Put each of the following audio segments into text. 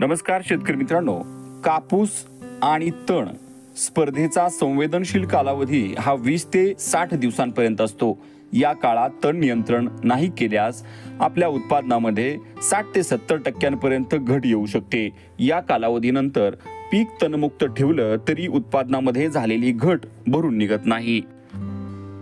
नमस्कार शेतकरी मित्रांनो. कापूस आणि तण स्पर्धेचा संवेदनशील कालावधी हा वीस ते साठ दिवसांपर्यंत असतो. या काळात तण नियंत्रण नाही केल्यास आपल्या उत्पादनामध्ये साठ ते सत्तर टक्क्यांपर्यंत घट येऊ शकते. या कालावधीनंतर पीक तणमुक्त ठेवलं तरी उत्पादनामध्ये झालेली घट भरून निघत नाही.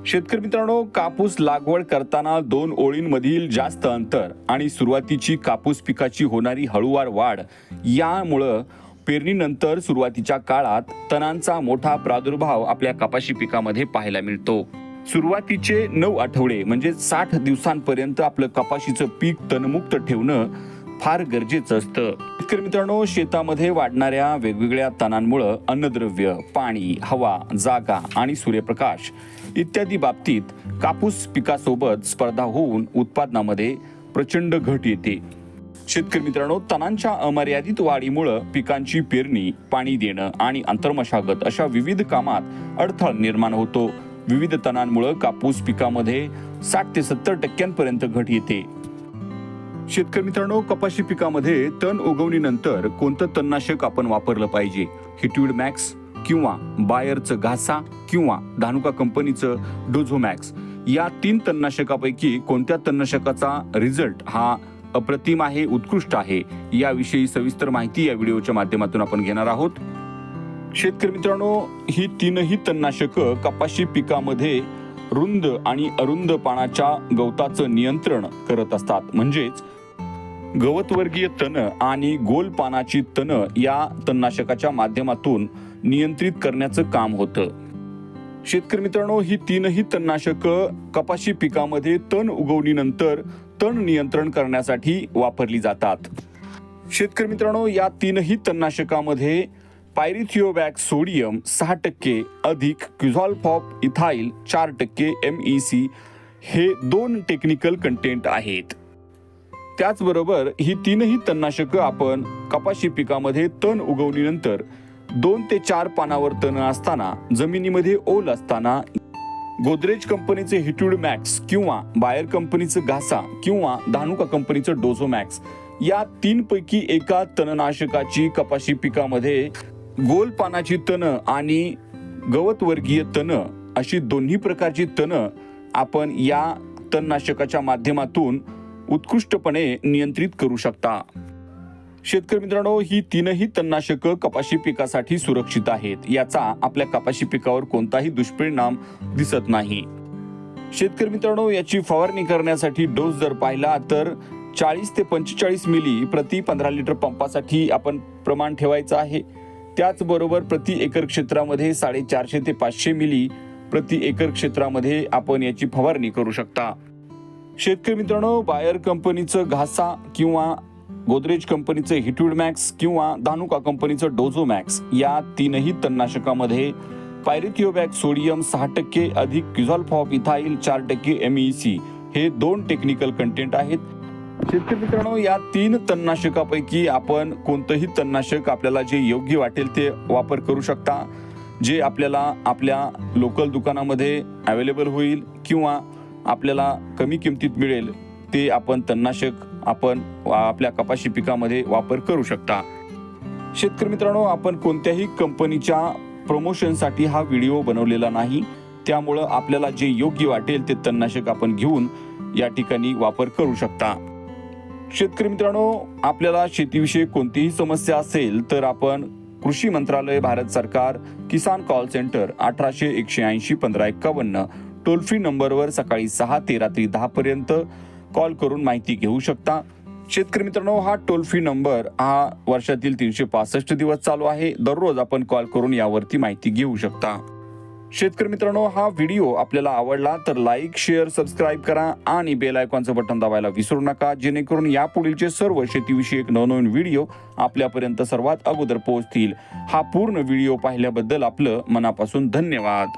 शेतकरी मित्रांनो कापूस लागवड करताना दोन ओळींमधील जास्त अंतर आणि सुरुवातीची कापूस पिकाची होणारी हळूवार वाढ यामुळं पेरणीनंतर सुरुवातीच्या काळात तणांचा मोठा प्रादुर्भाव आपल्या कपाशी पिकामध्ये पाहायला मिळतो. सुरुवातीचे नऊ आठवडे म्हणजे साठ दिवसांपर्यंत आपलं कपाशीचं पीक तणमुक्त ठेवणं फार गरजेचं असतं. शेतकरी मित्रांनो शेतामध्ये वाढणाऱ्या वेगवेगळ्या तणांमुळं अन्नद्रव्य पाणी हवा जागा आणि सूर्यप्रकाश इत्यादी बाबतीत कापूस पिकासोबत स्पर्धा होऊन उत्पादनामध्ये प्रचंड घट येते. शेतकरी मित्रांनो तणांच्या अमर्यादित वाढीमुळं पिकांची पेरणी पाणी देणं आणि अंतर्मशागत अशा विविध कामात अडथळा निर्माण होतो. विविध तणांमुळं कापूस पिकामध्ये साठ ते सत्तर टक्क्यांपर्यंत घट येते. शेतकरी मित्रांनो कपाशी पिकामध्ये तण उगवणीनंतर कोणतं तणनाशक आपण वापरलं पाहिजे? हिटविड मॅक्स किंवा बायरचं घासा किंवा धानुका कंपनीचं डोझोमॅक्स या तीन तणनाशकापैकी कोणत्या तणनाशकाचा रिझल्ट हा अप्रतिम आहे उत्कृष्ट आहे याविषयी सविस्तर माहिती या व्हिडिओच्या माध्यमातून आपण घेणार आहोत. शेतकरी मित्रांनो ही तीनही तणनाशकं कपाशी पिकामध्ये रुंद आणि अरुंद पानाच्या गवताचं नियंत्रण करत असतात. म्हणजेच गवतवर्गीय तण आणि गोल पानाची तण या तणनाशकाच्या माध्यमातून नियंत्रित करण्याचं काम होतं. शेतकरी मित्रांनो ही तीनही तणनाशकं कपाशी पिकामध्ये तण उगवणीनंतर तण नियंत्रण करण्यासाठी वापरली जातात. शेतकरी मित्रांनो या तीनही तणनाशकामध्ये पायरिथिओबॅक सोडियम सहा टक्के अधिक क्युझॉल्फॉप इथाईल चार टक्के एम ई सी हे दोन टेक्निकल कंटेंट आहेत. त्याचबरोबर ही तीनही तणनाशकं आपण कपाशी पिकामध्ये तण उगवणीनंतर दोन ते चार पानावर तण असताना जमिनीमध्ये ओल असताना गोदरेज कंपनीचे हिट्यूड मॅक्स किंवा बायर कंपनीचं घासा किंवा धानुका कंपनीचं डोझो मॅक्स या तीनपैकी एका तणनाशकाची कपाशी पिकामध्ये गोल पानाची तण आणि गवतवर्गीय तण अशी दोन्ही प्रकारची तण आपण या तणनाशकाच्या माध्यमातून उत्कृष्टपणे नियंत्रित करू शकता. शेतकरी मित्रांनो ही तीनही तणनाशकं कपाशी पिकासाठी सुरक्षित आहेत. याचा आपल्या कपाशी पिकावर कोणताही दुष्परिणाम दिसत नाही. शेतकरी मित्रांनो याची फवारणी करण्यासाठी डोस जर पाहिला तर चाळीस ते पंचेचाळीस मिली प्रति पंधरा लिटर पंपासाठी आपण प्रमाण ठेवायचं आहे. त्याचबरोबर प्रति एकर क्षेत्रामध्ये साडेचारशे ते पाचशे मिली प्रति एकर क्षेत्रामध्ये आपण याची फवारणी करू शकता. शेतकरी मित्रांनो बायर कंपनीचं घासा किंवा गोदरेज कंपनीचं हिटविड मॅक्स किंवा धानुका कंपनीचं डोझो मॅक्स या तीनही तणनाशकामध्ये पायरिथिओबॅक सोडियम सहा टक्के अधिक क्युझॉल्फॉप इथाईल चार टक्के एम ई सी हे दोन टेक्निकल कंटेंट आहेत. शेतकरी मित्रांनो या तीन तणनाशकापैकी आपण कोणतंही तणनाशक आपल्याला जे योग्य वाटेल ते वापर करू शकता जे आपल्याला आपल्या लोकल दुकानामध्ये अवेलेबल होईल किंवा आपल्याला कमी किमतीत मिळेल ते आपण तणनाशक आपण आपल्या कपाशी पिकामध्ये वापर करू शकता. शेतकरी मित्रांनो आपण कोणत्याही कंपनीच्या प्रमोशनसाठी हा व्हिडिओ बनवलेला नाही. त्यामुळं आपल्याला जे योग्य वाटेल ते तणनाशक आपण घेऊन या ठिकाणी वापर करू शकता. शेतकरी मित्रांनो आपल्याला शेतीविषयी कोणतीही समस्या असेल तर आपण कृषी मंत्रालय भारत सरकार किसान कॉल सेंटर अठराशे एकशे ऐंशी पंधरा एक्कावन्न टोल फ्री नंबरवर सकाळी सहा ते रात्री दहा पर्यंत कॉल करून माहिती घेऊ शकता. शेतकरी मित्रांनो हा टोल फ्री नंबर हा वर्षातील तीनशे पासष्ट दिवस चालू आहे. दररोज आपण कॉल करून यावरती माहिती घेऊ शकता. शेतकरी मित्रांनो हा व्हिडिओ आपल्याला आवडला तर लाईक शेअर सबस्क्राईब करा आणि बेल आयकॉनचं बटन दाबायला विसरू नका. जेणेकरून यापुढीलचे सर्व शेतीविषयक नवनवीन व्हिडिओ आपल्यापर्यंत सर्वात अगोदर पोहोचतील. हा पूर्ण व्हिडिओ पाहिल्याबद्दल आपलं मनापासून धन्यवाद.